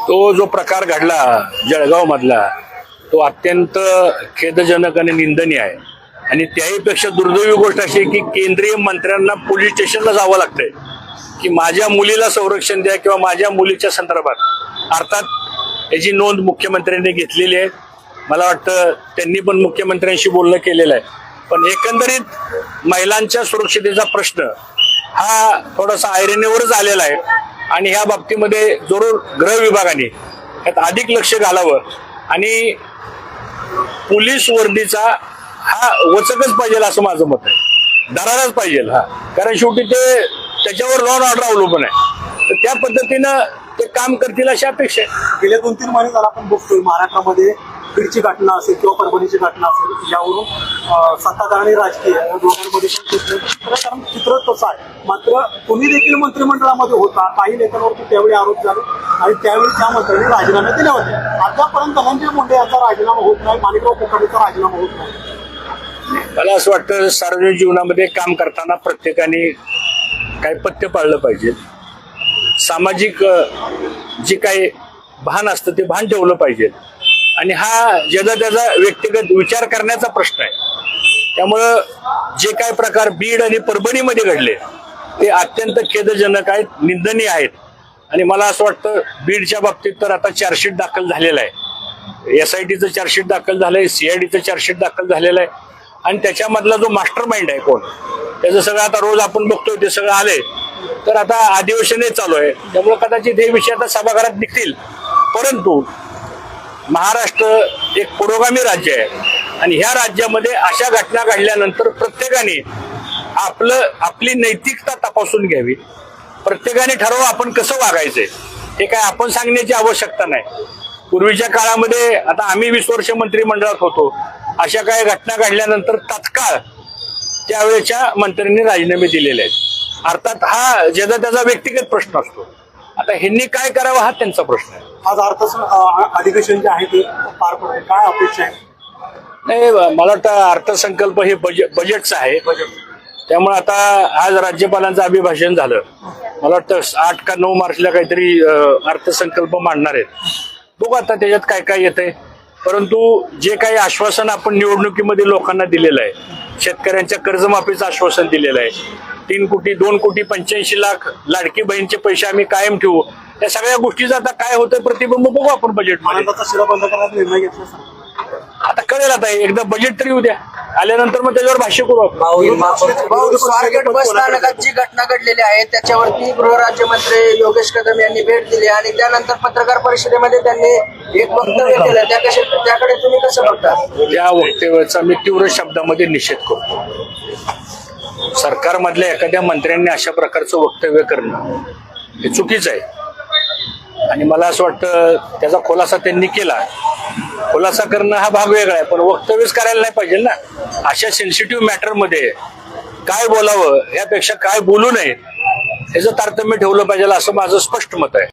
तो जो प्रकार घडला जळगाव मधला तो अत्यंत खेदजनक आणि निंदनीय आहे. आणि त्याहीपेक्षा दुर्दैवी गोष्ट अशी आहे की केंद्रीय मंत्र्यांना पोलीस स्टेशनला जावं लागतंय. की माझ्या मुलीला संरक्षण द्या किंवा माझ्या मुलीच्या संदर्भात. अर्थात याची नोंद मुख्यमंत्र्यांनी घेतलेली आहे. मला वाटतं त्यांनी पण मुख्यमंत्र्यांशी बोलणं केलेलं आहे. पण एकंदरीत महिलांच्या सुरक्षितेचा प्रश्न हा थोडासा आयरनीवरच आलेला आहे. आणि ह्या बाबतीमध्ये जरूर गृह विभागाने यात अधिक लक्ष घालावं. आणि पोलीस वर्दीचा हा वचकच पाहिजे असं माझं मत आहे. दरारच पाहिजे. हा. कारण शेवटी ते त्याच्यावर लॉ ऑर्डर अवलंबून आहे. तर त्या पद्धतीनं ते काम करतील अशी अपेक्षा आहे. गेल्या दोन तीन महिने झाला आपण बघतोय महाराष्ट्रामध्ये बीडची घटना असेल किंवा परभणीची घटना असेल यावरून सत्ताधार आणि राजकीय या दोघांमध्ये पण कारण चित्र तसं आहे. मात्र तुम्ही देखील मंत्रिमंडळामध्ये होता काही नेत्यांवरती त्यावेळी आरोप झाले आणि त्यावेळी त्या मंत्र्यांनी राजीनामे दिले होते. आतापर्यंत धनंजय मुंडे यांचा राजीनामा होत नाही माणिकराव कोकाटेचा राजीनामा होत नाही. मला असं वाटतं सार्वजनिक जीवनामध्ये काम करताना प्रत्येकाने काही पथ्य पाळलं पाहिजे. सामाजिक जी जे काही भान असतं ते भान ठेवलं पाहिजे. आणि हा ज्याचा त्याचा व्यक्तिगत विचार करण्याचा प्रश्न आहे. त्यामुळं जे काय प्रकार बीड आणि परभणीमध्ये घडले ते अत्यंत खेदजनक आहेत निंदनीय आहेत. आणि मला असं वाटतं बीडच्या बाबतीत तर आता चार्जशीट दाखल झालेला आहे. एस आय टीचं चार्जशीट दाखल झालंय सीआयडीचं चार्जशीट दाखल झालेलं आहे. आणि त्याच्यामधला जो मास्टर माइंड आहे कोण त्याचं सगळं आता रोज आपण बघतोय ते सगळं आले तर आता अधिवेशनही चालू आहे. त्यामुळे कदाचित हे विषय आता सभागृहात निघतील. परंतु महाराष्ट्र एक पुरोगामी राज्य आहे. आणि ह्या राज्यामध्ये अशा घटना घडल्यानंतर प्रत्येकाने आपलं आपली नैतिकता तपासून घ्यावी. प्रत्येकाने ठरवा आपण कसं वागायचंय हे काय आपण सांगण्याची आवश्यकता नाही. पूर्वीच्या काळामध्ये आता आम्ही वीस वर्ष मंत्रिमंडळात होतो. अशा काही घटना घडल्यानंतर तत्काळ त्यावेळेच्या मंत्र्यांनी राजीनामे दिलेले आहेत. अर्थात हा ज्याचा त्याचा व्यक्तिगत प्रश्न असतो. आता ह्यांनी काय करावं हा त्यांचा प्रश्न आहे. आज अर्थ अधिवेशन जे आहे ते पार पडते काय अपेक्षा आहे? नाही मला वाटतं अर्थसंकल्प हे बजेट बजेटचं आहे. त्यामुळे आता आज राज्यपालांचं अभिभाषण झालं. मला वाटतं आठ का नऊ मार्चला काहीतरी अर्थसंकल्प मांडणार आहेत. बघू आता त्याच्यात काय काय येतंय. परंतु जे काही आश्वासन आपण निवडणुकीमध्ये लोकांना दिलेलं आहे शेतकऱ्यांच्या कर्जमाफीचं आश्वासन दिलेलं आहे तीन कोटी दोन कोटी पंच्याऐंशी लाख लाडकी बहीणचे पैसे आम्ही कायम ठेवू. या सगळ्या गोष्टीचं आता काय होतं प्रतिबिंब बघू आपण बजेटमध्ये आनंदाचा शिरा बंद करण्याचा निर्णय घेतला. आता कळेल आता एकदा बजेट तरी उद्या. आल्यानंतर मग त्याच्यावर भाष्य करू आपण. भाऊ स्वारगेट बस स्थानकात जी घटना घडलेली आहे. त्याच्यावरती गृहराज्यमंत्री योगेश कदम यांनी भेट दिली आणि त्यानंतर पत्रकार परिषदेमध्ये त्यांनी एक वक्तव्य केलं. त्या कशा त्याकडे तुम्ही कसं बघता? या वक्तव्याचा मी तीव्र शब्दामध्ये निषेध करतो. सरकारमधल्या एखाद्या मंत्र्यांनी अशा प्रकारचं वक्तव्य करणं हे चुकीचं आहे. आणि मला असं वाटतं त्याचा खुलासा त्यांनी केला. खुलासा करणं हा भाग वेगळा आहे पण वक्तव्यच करायला नाही पाहिजे ना. अशा सेन्सिटिव्ह मॅटरमध्ये काय बोलावं यापेक्षा काय बोलू नये याचं तारतम्य ठेवलं पाहिजे असं माझं स्पष्ट मत आहे.